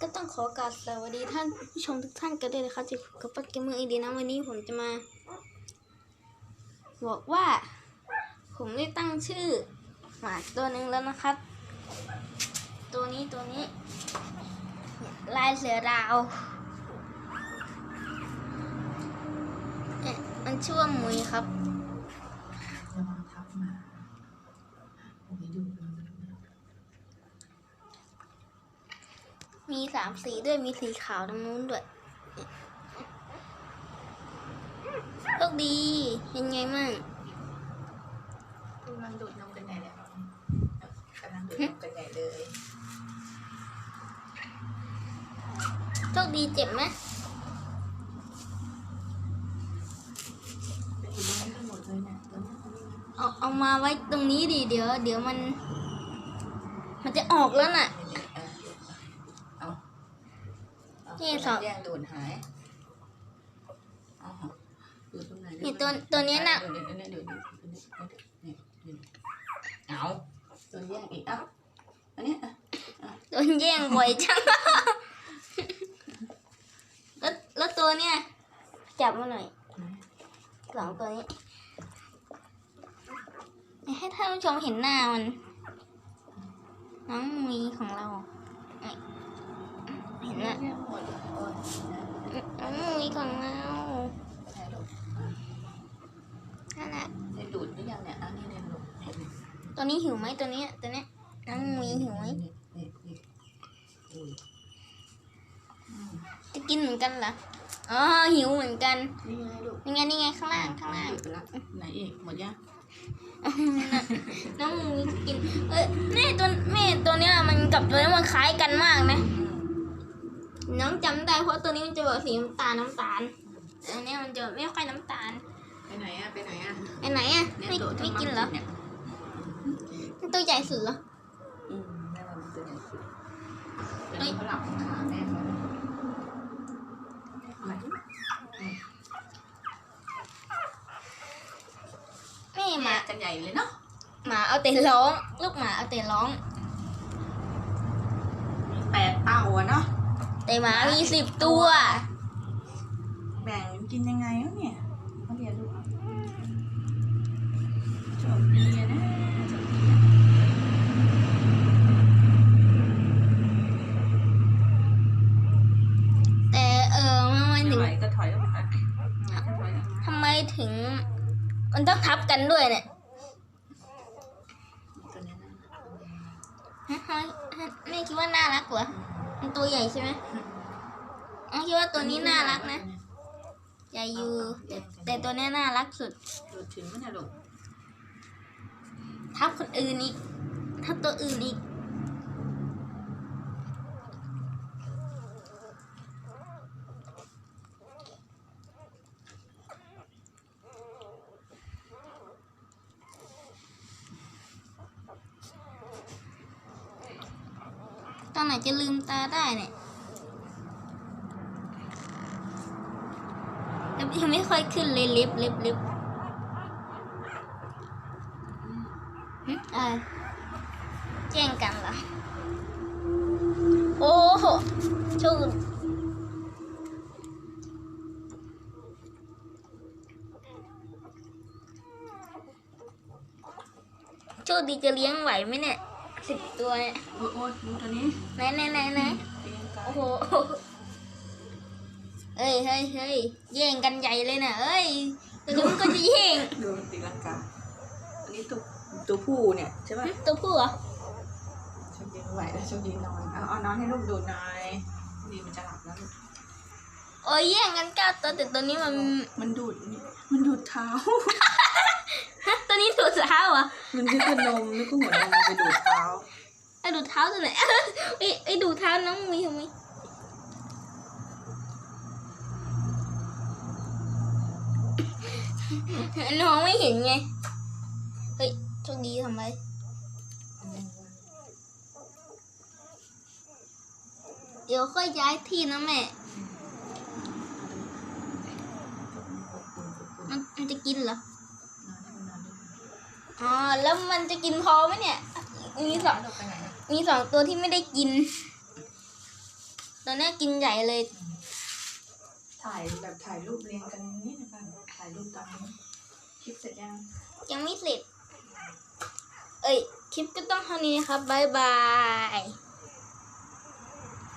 ก็ต้องขอกราบสวัสดีท่านผู้ชมทุกท่านกันด้วยนะครับที่กับปักเกมเมอร์อีดีนะวันนี้ผมจะมา บอกว่า ผมได้ตั้งชื่อหมาตัวหนึ่งแล้วนะครับ ตัวนี้ตัวนี้ ลายเสือดาวเนี่ยมันชื่อว่ามุยครับ ระวังทับมาเอาไปดูมัน มีสามสีด้วยมีสีขาวตรงนู้นด้วยโชคดีเป็นไงมั่งกำลังดูดนมกันใหญ่เลยกำลังดูดนมกันใหญ่เลยโชคดีเจ็บไหมเป็นอยู่ตรงนี้กันหมดเลยเนี่ยตอนนี้ตอนนี้นะเอาเอามาไว้ตรงนี้ดิเดี๋ยว เดี๋ยวมัน มันจะออกแล้วน่ะ เนี่ยเออเอาเอา นี่สอง แย่งดูดหายเอาดูดตรงไหนนี่ตัวตัวเนี้ยน่ะดูดดูดดูดดูดดูดดูดดูดเอาตัวแย่งอีกเอ้าอันเนี้ยอะโดนแย่งบ่อยจัง แล้วแล้วตัวเนี้ยจับมาหน่อยสองตัวนี้ให้ท่านผู้ชมเห็นหน้ามัน น้องมีของเรานี่เห็ นไหมแย่งหมดเลยโอ้ยนะน้องมีของเราใช่ลูกนั่นแหละได้ดูดหรือยังเนี่ยอันนี้เนี่ยลูกเนี่ยเนี่ยตัวนี้หิวไหมตัวเนี้ยตัวเนี้ยน้องมีหิวไหมนี่นี่นี่อุ้ยอืมจะกินเหมือนกันเหรอ อ๋อ หิวเหมือนกัน นี่ไงลูกนี่ไงนี่ไงข้างล่างข้างล่างหยุดไปละไหนอีกหมดยังน้องมีจะกิน เอ้ยแม่ตัวแม่ตัวเนี้ยมันกับตัวนี้มันคล้ายกันมากนะ น้องจำได้เพราะตัวนี้มันจะแบบสีน้ำตาลน้ำตาลแต่อันเนี้ยมันจะไม่ค่อยน้ำตาลไปไหนอะไปไหนอะไปไหนอะเนี่ยไม่ตัวไม่กินเหรอเนี่ยมันตัวใหญ่สุดเหรออืมแม่ว่ามันตัวใหญ่สุดเฮ้เฮ้ยยเขาหลับขาแม่เขาไหนแม่หมา มากันใหญ่เลยเนาะ หมาเอาแต่ร้อง ลูกหมาเอาแต่ร้อง มีแปดเต่าอะเนาะ แต่หมามีสิบตัว แบ่งกินยังไงวะเนี่ยเขาเรียนลูกโชคดีอะนะโชคดีอะแต่เออมันไม่ถึงไหวก็ถอยออกมาถอยออกมาทำไมถึง มันต้องทับกันด้วยเนี่ยตัวเนี้ยนะฮะฮะฮะแม่คิดว่าน่ารักเหรอ มันตัวใหญ่ใช่ไหมอ๋อคิดว่าตัวนี้น่ารักนะใหญ่อยู่แต่แต่ตัวเนี้ยน่ารักสุดดูดถึงมันนะลูกทับคนอื่นอีกทับตัวอื่นอีก ตอนไหนจะลืมตาได้เนี่ยยังไม่ค่อยขึ้นเลยลิฟลิฟลิฟต์หึอะไรแจ้งกันเหรอ โอ้โหโชคโชคดีจะเลี้ยงไหวไหมเนี่ย สิบตัวเนี่ยโอ้ยโอ้ยดูตัวนี้ไหนไหนไหนไหนเตียงกาโอ้โหเอ้ยเฮ้ยเฮ้ยแย่งกันใหญ่เลยนะเอ้ยตัวนี้มันก็จะแย่งดูมันตีลังกาอันนี้ตัวตัวผู้เนี่ยใช่ป่ะตัวผู้เหรอโชคดีไม่ไหวแล้วโชคดีนอนเอาเอานอนให้ลูกดูหน่อยดีมันจะหลับแล้วลูกโอ้ยแย่งกันเก้าตัวแต่ตัวนี้มันมันดูดนี่มันดูดเท้าฮะตัวนี้ดูดเท้าเหรอมันนึกว่านมนึกว่าหัวนมมันไปดูดเท้า ไอ้ดูเท้าตัวไหนไอ้ไอ้ดูเท้าน้องมีทำไมน้องไม่เห็นไง เฮ้ยโชคดีทำไมเดี๋ยวค่อยย้ายที่นะแม่ มันมันจะกินเหรอ อ๋อ แล้วมันจะกินพอไหมเนี่ย สองไปไหนอะมีสองตัวที่ไม่ได้กิน ตัวเนี้ยกินใหญ่เลย ถ่ายแบบถ่ายรูปเรียงกันนี่นะคะถ่ายรูปตามนี้คลิปเสร็จยัง ยังไม่เสร็จ เอ้ย คลิปก็ต้องเท่านี้นะครับ บ๊ายบาย